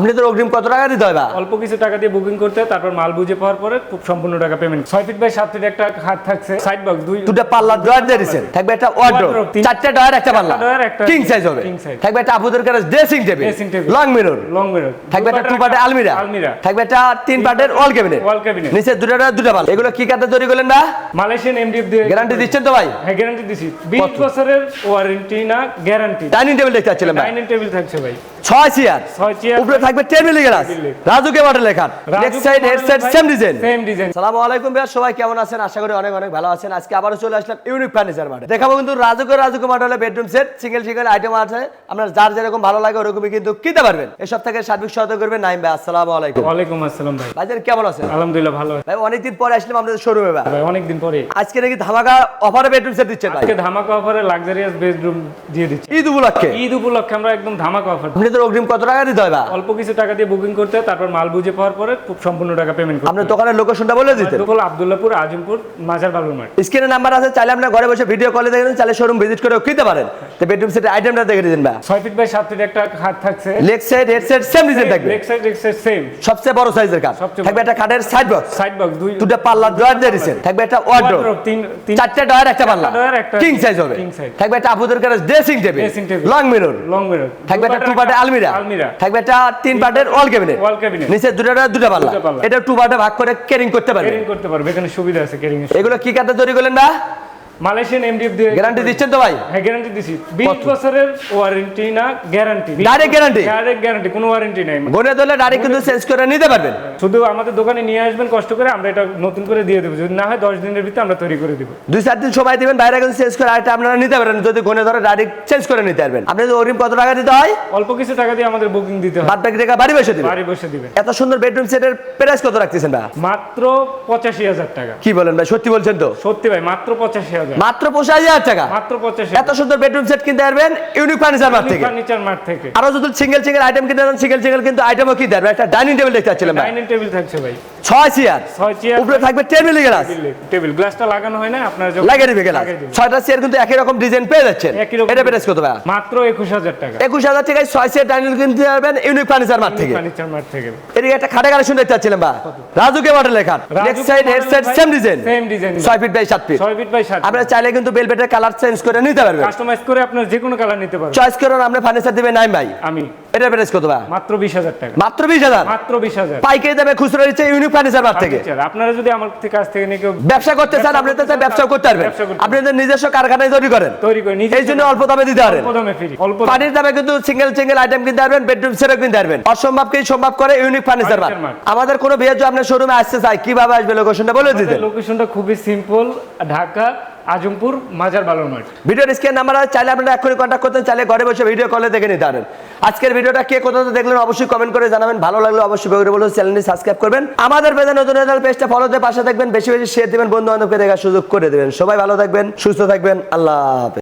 আপনি তো অগ্রিম কত টাকা দিতে হয় বা? অল্প কিছু টাকা দিয়ে বুকিং করতে তারপর মাল বুঝে পাওয়ার পরে খুব সম্পূর্ণ টাকা পেমেন্ট ছয় ফিট বাই সাত ফিট একটা খাট থাকছে সাইড বক্স দুই দুটো পাল্লা ড্রয়ার দিয়ে দিচ্ছেন থাকবে একটা ওয়ার্ড্রোব চারটে ড্রয়ার একটা পাল্লা। drawer, একটা কিং সাইজ হবে। থাকবে একটা আপুদের কাছে dressing table Dressing table। Long mirror long mirror থাকবে একটা টু পার্টের আলমিরা আলমিরা থাকবে একটা তিন পার্টের ওয়াল ক্যাবিনেট ওয়াল ক্যাবিনেট নিচে দুটো দুটো পাল্লা। এগুলো কি কাতে তৈরি করলেন না মালয়েশিয়ান এমডিএফ দিয়ে গ্যারান্টি দিচ্ছেন তো ভাই? হ্যাঁ গ্যারান্টি দিছি। 20 বছরের ওয়ারেন্টি না গ্যারান্টি ডাইনিং টেবিল দেখতে পাচ্ছিলাম ভাই। ডাইনিং টেবিল থাকছে ভাই। ছয় চেয়ার ছয় চেয়ার উপরে থাকবে টেবিল গ্লাস রাজুকে লেখা side head side same design same design সালামু আলাইকুম ভাইয়া সবাই কেমন আছেন? আশা করি অনেক অনেক ভালো আছেন। আজকে আবারও চলে আসলাম ইউনিক ফার্নিচার মার্টে দেখাবো কিন্তু রাজুকে মডেলের bedroom set single single item আছে। আপনার যার যেরকম ভালো লাগে ওরকমই কিন্তু কিনতে পারবেন। এসব থেকে সার্বিক সহায়তা করবেন নাইম ভাই আসসালামু আলাইকুম। ওয়ালাইকুম আসসালাম ভাই। ভাইজান কেমন আছেন? আলহামদুলিল্লাহ ভালো ভাই অনেকদিন পরে আসলাম আপনাদের শোরুমে ভাই। ভাই অনেকদিন পরে। আজকে নাকি ধামাকা অফারে বেডরুম সেট দিচ্ছেন ভাই। আজকে ধামাকা অফারে লাক্সারিয়াস বেডরুম দিয়ে দিচ্ছি। ঈদ উপলক্ষে? ঈদ উপলক্ষে আমরা একদম ধামাকা অফার আপনি তো অগ্রিম কত টাকা দিতে ভাই? অল্প কিছু টাকা দিয়ে বুকিং করতে তারপর মাল বুঝে পাওয়ার পরে খুব সম্পূর্ণ টাকা পেমেন্ট করতে আপনার দোকানের লোকেশনটা বলে দিতেন। দোকান আব্দুল্লাহপুর আজিমপুর মাজার বালুর মাঠ। স্ক্রিনে নাম্বার আছে চাইলে আপনার ঘরে বসে ভিডিও কলে দেখেন চাইলে শোরুম ভিজিট করে কিনতে পারেন। তো বেডরুম সেটের আইটেমটা দেখে দিন ভাই। ছয় ফিট বাই সাত ফিট একটা খাট থাকছে। Leg side head side same design থাকবে। Leg side leg side same সবচেয়ে বড় সাইজের সবচেয়ে থাকবে একটা কাঠের সাইড বক্স সাইড বক্স দুই দুটো পাল্লা ড্রয়ার দিয়ে দিচ্ছেন থাকবে একটা ওয়ার্ড্রোব তিন তিন চারটে ড্রয়ার একটা পাল্লা। কিং সাইজ হবে। king size। থাকবে একটা আপুদের কাছে dressing table Dressing table। Long mirror long mirror থাকবে একটা টু পার্টের আলমিরা আলমিরা থাকবে একটা তিন পার্টের অল ক্যাবিনেট অল ক্যাবিনেট নিচে দুটো দুটো পাল্লা। এটা টু পার্টে ভাগ করে ক্যারিং করতে পারবে। ক্যারিং করতে পারবে এখানে সুবিধা আছে ক্যারিং এগুলো কি কাতে তৈরি করলেন না? মালয়েশিয়ান এমডিএফ দিয়ে গ্যারান্টি দিচ্ছেন তো ভাই? হ্যাঁ গ্যারান্টি দিছি। 20 বছরের ওয়ারেন্টি না guarantee direct guarantee direct guarantee কোনো ওয়ারেন্টি নাই মানে। গড়ে দলে ডাইরেক্ট কিন্তু চেঞ্জ করে নিতে পারবেন। শুধু আমাদের দোকানে নিয়ে আসবেন কষ্ট করে আমরা এটা নতুন করে দিয়ে দেব। যদি না হয় 10 দিনের ভিতরে আমরা তৈরি করে দেব। দুই চার দিন সময় দিবেন ডাইরেক্ট চেঞ্জ করে আরেকটা আপনারা নিতে পারেন যদি গড়ে ধরে ডাইরেক্ট চেঞ্জ করে নিতে পারবেন। যদি ওরিম কত টাকা দিতে হয়? অল্প কিছু টাকা দিয়ে আমাদের বুকিং দিতে হয়। বাদ বাকি টাকা বাড়ি বসে দিবেন? বাড়ি বসে দিবেন। এত সুন্দর বেডরুম সেটের প্রাইস কত রাখতেছেন ভাই? মাত্র 85000 টাকা। কি বলেন ভাই? সত্যি বলছেন তো? সত্যি ভাই মাত্র 85000 মাত্র মাত্র হাজার টাকা। মাত্র 85 এত সুন্দর বেডরুম সেট কিনতে পারবেন ইউনিক ফার্নিচার মার্ট থেকে। ফার্নিচার মার্ট থেকে। আরও যদি সিঙ্গেল সিঙ্গেল আইটেম কিনতে চান সিঙ্গেল সিঙ্গেল কিন্তু আইটেমও কি দেবেন একটা ডাইনিং টেবিল দেখতে চাচ্ছিলাম ভাই। ডাইনিং টেবিল থাকছে ভাই। ছয় চেয়ার। উপরে থাকবে টেবিল গ্লাস টেবিল গ্লাসটা লাগানো হয় না আপনার লাগিয়ে দিবে গ্লাস ছয়টা চেয়ার কিন্তু একই রকম ডিজাইন পেয়ে যাচ্ছেন। এটা প্রাইস কত ভাই? মাত্র একুশ হাজার টাকা। একুশ হাজার টাকায় ছয় চেয়ার ডাইনিং কিনতে পারবেন ইউনিক ফার্নিচার মার্ট থেকে। ফার্নিচার মার্ট থেকে। এদিকে একটা খাটে কালেকশন দেখতে পাচ্ছিলাম বা রাজুকে মডেল লেখা side head side same design same design ছয় ফিট বাই সাত ফিট ছয় ফিট বাই সাত আপনারা চাইলে কিন্তু বেলভেটের কালার চেঞ্জ করে নিতে পারবেন। কাস্টমাইজ করে আপনার যে কোনো কালার নিতে পারবেন। চয়েস করুন আপনি ফার্নিচার দিবেন নাই ভাই। আমি। এটা প্রাইস কত ভাই? মাত্র বিশ হাজার টাকা। মাত্র বিশ হাজার? মাত্র বিশ হাজার। পাইকারি দামে খুচরো ইউনিক ফার্নিচার মার্ট থেকে। আপনারা যদি আমার থেকে কাছ থেকে নিয়ে ব্যবসা করতে চান আপনি তো ব্যবসা করতে পারবেন। নিজস্ব কারখানায় তৈরি করেন। তৈরি করে এই জন্য অল্প দামে দিতে পারেন। অল্প দামে ফ্রি অল্প পানির দামে কিন্তু সিঙ্গেল সিঙ্গেল আইটেম কিনতে পারবেন বেডরুম সেটও কিনতে পারবেন। অসম্ভবকে সম্ভব করে ইউনিক ফার্নিচার Mart। আমাদের কোনো বিয়ে আপনার শোরুমে আসতে চাই কীভাবে আসবে লোকেশনটা বলে দিতেন? লোকেশনটা খুবই সিম্পল ঢাকা আজমপুর, মাজার বালুর মাঠ। ভিডিওর স্ক্রিন নাম্বার আছে, চাইলে আপনারা এখনই কন্ট্যাক্ট করতেন চাইলে ঘরে বসে ভিডিও কলে দেখে নিতে পারেন। আজকের ভিডিওটা কে কোথাও দেখলেন অবশ্যই কমেন্ট করে জানাবেন। ভালো লাগলে অবশ্যই ভিডিও বলুন চ্যানেলটি সাবস্ক্রাইব করবেন। আমাদের পেজে নতুন নতুন পেজটা ফলোতে পাশে থাকবেন, বেশি বেশি শেয়ার দিবেন বন্ধু বান্ধবকে দেখার সুযোগ করে দেবেন। সবাই ভালো থাকবেন, সুস্থ থাকবেন, আল্লাহ হাফেজ।